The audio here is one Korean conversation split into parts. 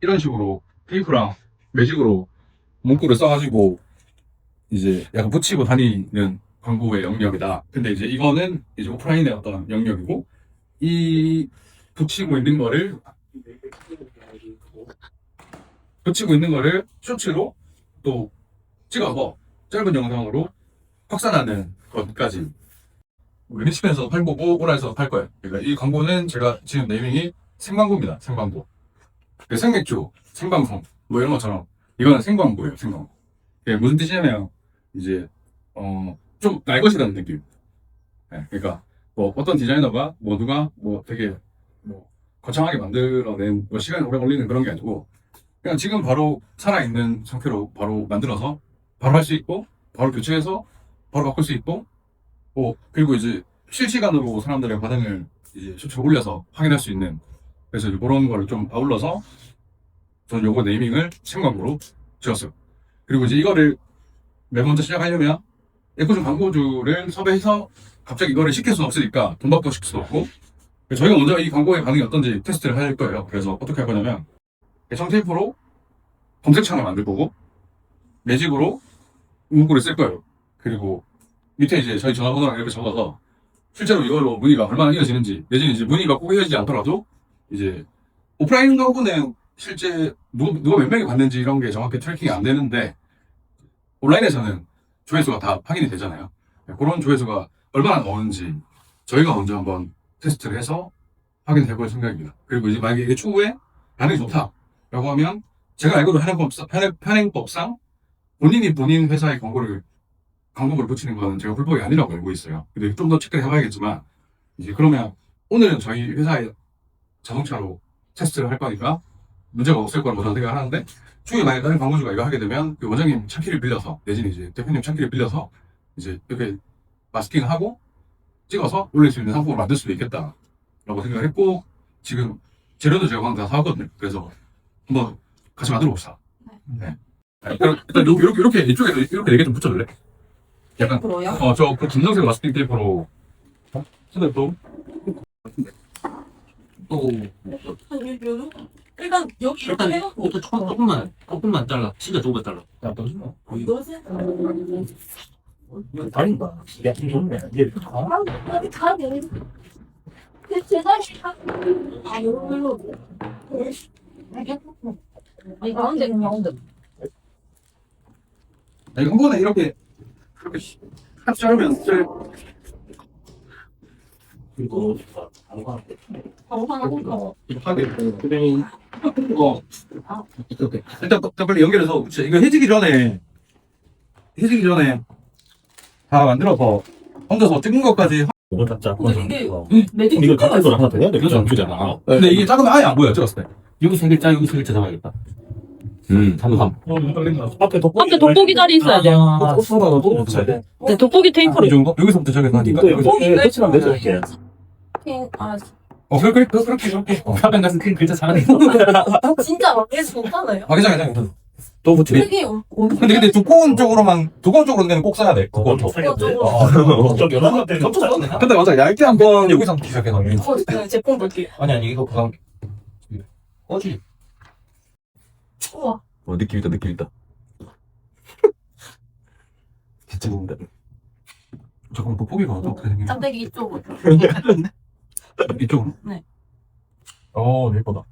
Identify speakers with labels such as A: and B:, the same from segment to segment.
A: 이런 식으로 테이프랑 매직으로 문구를 써가지고 이제 약간 붙이고 다니는 광고의 영역이다. 근데 이제 이거는 이제 오프라인의 어떤 영역이고 이 붙이고 있는 거를 붙이고 있는 거를 쇼츠로 또 찍어서 짧은 영상으로 확산하는 것까지 우리 시간에서 팔보고 오라에서 팔 거예요. 그러니까 이 광고는 제가 지금 네이밍이 생광고입니다. 생광고. 그 생맥주, 생방송 뭐 이런 것처럼 이거는 생광고예요. 생광고. 그게 무슨 뜻이냐면 이제 어 좀 날 것이라는 느낌. 네, 그러니까 뭐 어떤 디자이너가 뭐 누가 뭐 되게 뭐 거창하게 만들어낸 뭐 시간이 오래 걸리는 그런 게 아니고 그냥 지금 바로 살아있는 상태로 바로 만들어서 바로 할 수 있고 바로 교체해서 바로 바꿀 수 있고 뭐 그리고 이제 실시간으로 사람들의 반응을 이제 올려서 확인할 수 있는 그래서 그런 거를 좀 아울러서 저는 요거 네이밍을 생광고로 지었어요. 그리고 이제 이거를 맨 먼저 시작하려면 예쁘준 광고주를 섭외해서 갑자기 이거를 시킬 수는 없으니까 돈 받고 시킬 수도 없고 저희가 먼저 이 광고의 반응이 어떤지 테스트를 할 거예요. 그래서 어떻게 할 거냐면 대청 테이프로 검색창을 만들 거고 매직으로 문구를 쓸 거예요. 그리고 밑에 이제 저희 전화번호랑 이렇게 적어서 실제로 이걸로 문의가 얼마나 이어지는지 내지는 이제 문의가 꼭 이어지지 않더라도 이제 오프라인 광고는 실제 누가, 누가 몇 명이 봤는지 이런 게 정확히 트래킹이 안 되는데 온라인에서는 조회수가 다 확인이 되잖아요. 네, 그런 조회수가 얼마나 나오는지 저희가 먼저 한번 테스트를 해서 확인해 볼 생각입니다. 그리고 이제 만약에 이게 추후에 반응이 좋다라고 하면 제가 알고도 현행법상, 현행, 현행법상 본인이 본인 회사의 광고를 광고를 붙이는 거는 제가 불법이 아니라고 알고 있어요. 근데 좀 더 체크를 해봐야겠지만 이제 그러면 오늘은 저희 회사의 자동차로 테스트를 할 거니까 문제가 없을 거라고 저는 생각을 하는데 추후에 만약에 다른 광고주가 이거 하게 되면 그 원장님 참키를 빌려서 내지는 이제 대표님 참키를 빌려서 이제 이렇게 마스킹하고 찍어서 올릴 수 있는 상품을 만들 수도 있겠다라고 생각을 했고 지금 재료도 제가 방금 다 사왔거든요. 그래서 한번 같이 만들어 봅시다. 네. 일단, 일단 이렇게 이렇게 이쪽에 이렇게 네개좀 붙여줄래? 약간
B: 프로요?
A: 어, 저, 그 검정색 마스킹 테이프로. 어? 근데 또? 또,
B: 일단 여기
C: 일단
B: 해놓고
C: 이거 조금, 조금만 조금만 잘라. 진짜 조금 잘라.
A: 야, 또 주나?
B: 이것은
C: 이거 다른가 야 좋네. 얘
B: 아니 다 내. 제가 아 요런 걸로. 아니 가운데 가운데.
A: 아, 한 번에 이렇게, 이렇게, 한 자르면, 제,
C: 그리고
A: 어, 일단, 또 빨리 연결해서, 진짜 이거 해지기 전에, 해지기 전에, 다 만들어서, 얹어서 찍은 것까지.
C: 이거 잡자
B: 근데 이게
C: 어.
B: 매직
C: 이거 거 하나 더 해야 돼
A: 그죠?
C: 그잖아
A: 근데 이게 작으면 아예 안 보여, 찍었을 때.
C: 여기 세 글자 여기 세 글자 잡아야겠다
D: 음.
C: 삼삼 앞에 돋보기
E: 앞에 돋보기 자리 있어야 돼요.
C: 아 꽃보다가 또 붙여야 돼
E: 네, 돋보기 테이프로.
A: 이 정도? 여기서부터 저기 가니까.
C: 또 여기서 끝이랑 내서 이 렇게
B: 아
A: 어, 그래, 그래, 그래, 그렇게, 그렇게. 어.
C: 화면 가서 큰 글자 잘하네
B: 진짜 막해서 못하나요?
A: 아, 괜찮아, 괜찮아. 괜찮아.
C: 또 붙여
B: 되게
A: 근데, 근데 두꺼운 쪽으로만, 두꺼운 쪽으로는 꼭 써야 돼. 두꺼운 쪽.
C: 좀 여러 것들 겹쳐졌네
A: 근데 맞아, 얇게 한번 여기서 시작해서.
B: 어, 제품 볼게요
C: 아니 아니 이거 그냥 꺼지
B: 우와
D: 어, 느낌 있다, 느낌 있다.
C: 진짜 좋은데
A: 잠깐만, 돋보기가 어떻게 생긴
B: 짝대기 이쪽으로
A: 이쪽으로?
B: 네.
A: 어, 예쁘다.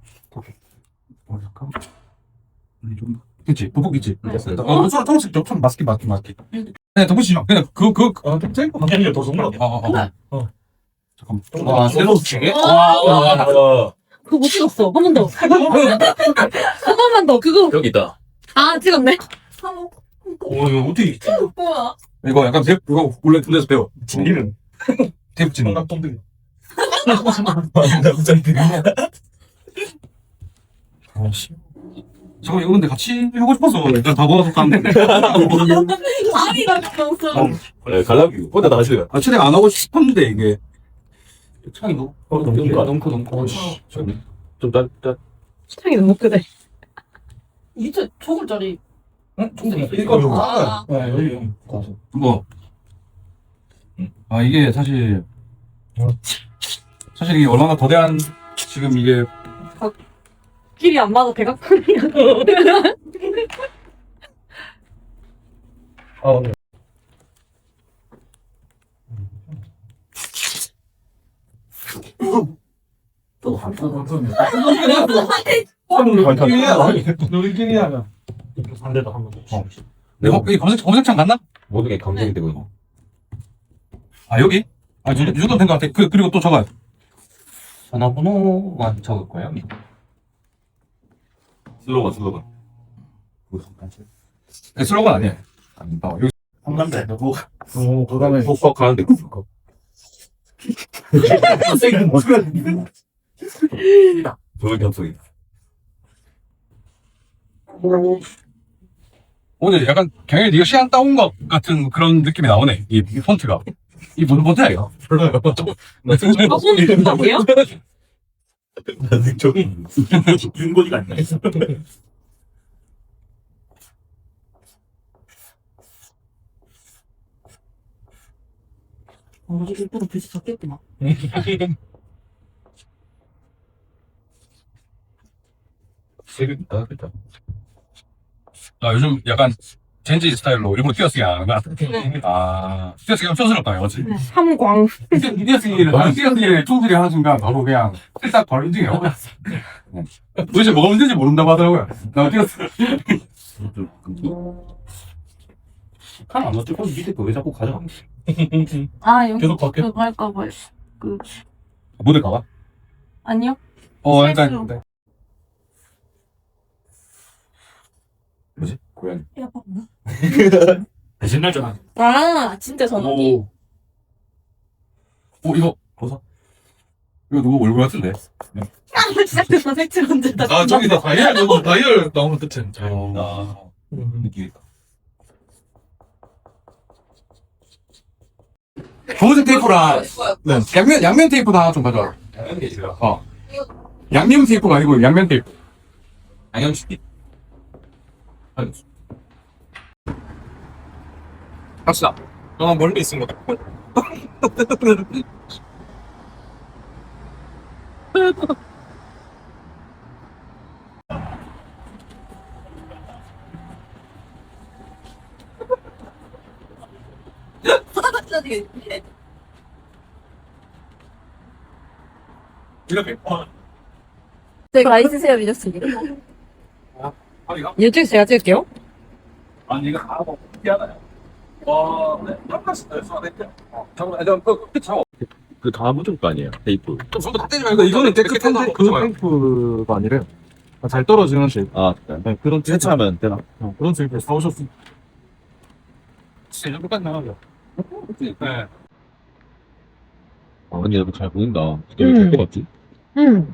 A: 어, 잠깐. 이좀 그치, 돋보기 있지?
B: 네.
A: 됐어. 어, 좀, 조금씩, 좀, 좀 마스킹, 마스킹, 마스킹. 네, 돋보시죠. 그냥, 그, 그, 어, 좀 짧고.
C: 아니 더 좋은
A: 어, 어, 어. 어. 잠깐만.
C: 와 새로 치게
E: 와. 그거 못 찍었어. 한 번 더. 한 번만 더. 그거.
D: 여기 있다.
E: 아, 찍었네.
C: 오 이거 어떻게
B: 뭐야
A: 이거 약간 배, 그거 원래 군대에서 배워.
C: 진리는
A: 테이프 치는 거.
C: 똥들 갑자기
A: 아씨. 잠깐 이거 근데 같이 하고 싶어서 일단 다 모아서 깠는데.
B: 아니 나 없어
D: 네, 갈라기. 혼자 다 하시려.
A: 아, 최대 안 하고 싶었는데, 이게.
C: 창이 너무 어 너무 커 너무 커 너무
D: 커좀 다, 다.
E: 시장이 너무 크대.
B: 밑에 초골짜리
C: 응?
A: 이거 좀
B: 아.
C: 네 여기
A: 뭐. 아, 이게 사실. 사실 이게 얼마나 거대한, 지금 이게.
E: 길이 안 맞아 대각선이야.
C: 어, 네.
B: 또
C: 아,
B: 간다.
C: 놀이끼리야. 반대도 한번 더.
A: 네, 어, 이 검색, 검색창 갔나?
D: 모든 게 감정이 되고 있는.
A: 아, 여기? 아, 이 정도- 이 정도 된것 같아. 그, 그리고 또 저거.
C: 전화번호만 적을 거예요.
D: 슬로건, 슬로건.
A: 네, 슬로건 아니에요. 아, 여기
C: 한남자 뭐? 오, 그다음에
D: 퍽퍽 가는데, 퍽퍽. 좋은 감성이.
A: 오늘 약간 경현이 네가 시간 따온 것 같은 그런 느낌이 나오네. 이, 이 폰트가. 이 무슨 폰트야 이거? 몰라요. 나
E: 된다고요?
D: 나는 저기.
C: 윤고지가 아니야.
B: 어, 이게 일부러 글씨 적겠구나.
D: 아, 그렇다.
A: 아, 요즘 약간 젠지 스타일로 일부러 띄어쓰기 안 하는 거야?
E: 네.
A: 아, 띄어쓰기가 촌스럽다, 맞지?
E: 삼광.
A: 띄어쓰기를, 아, 띄어쓰기를 총들이 하는 순간 바로 그냥 일단 바로 인증해요. 도대체 뭐가 문제인지 모른다고 하더라고요. 나 띄어쓰기.
D: 하나 안 맞을 거 밑에 거왜 자꾸 가져가?
B: 아, 여기
C: 계속 바뀌어?
B: 그거 할까봐. 그,
A: 모델 가봐?
B: 아니요?
A: 어. 네. 뭐지? 고양이.
B: 야, 봐봐.
C: 대신 날 전화.
B: 아, 진짜 전화기.
A: 오. 오, 이거, 벗어. 이거 누구 얼굴 같은데?
B: 아, 시작됐어. 색칠 언제 다.
A: 아, 저기다 다이얼, 너무 다이얼 나오면 뜻은.
C: 어.
A: 아, 느낌 있다. 검은색 테이프랑, 네. 양면, 양면 테이프 하나 좀 가져와. 어. 양념 테이프가 아니고 양면 테이프.
D: 양념치킨.
A: 갑시다.
C: 아, 멀리 있은 거.
A: 이렇게.
B: 제가 많이 쓰세요, 미적분이.
A: 아, 이거?
E: 이쪽 제가 찍을게요.
A: 아니, 이거 하고, 미안하요. 와, 네. 한 될게요. 어, 잠깐만, 저, 그.
D: 그 다음 묻을 거 아니에요, 테이프.
A: 좀 손도 떼지 말고, 이거는. 그러지 말고.
C: 테이프가 아니래요. 아, 잘 떨어지는 테이프.
D: 아,
C: 네, 그런 테이프.
D: 세차하면 되나?
C: 어, 그런 테이프 사오셨으면.
A: 진짜 이런 것까지 나가죠. 네.
D: 아, 근데 여러분 잘 보인다.
E: 음.
D: 될것 같지?
E: 응.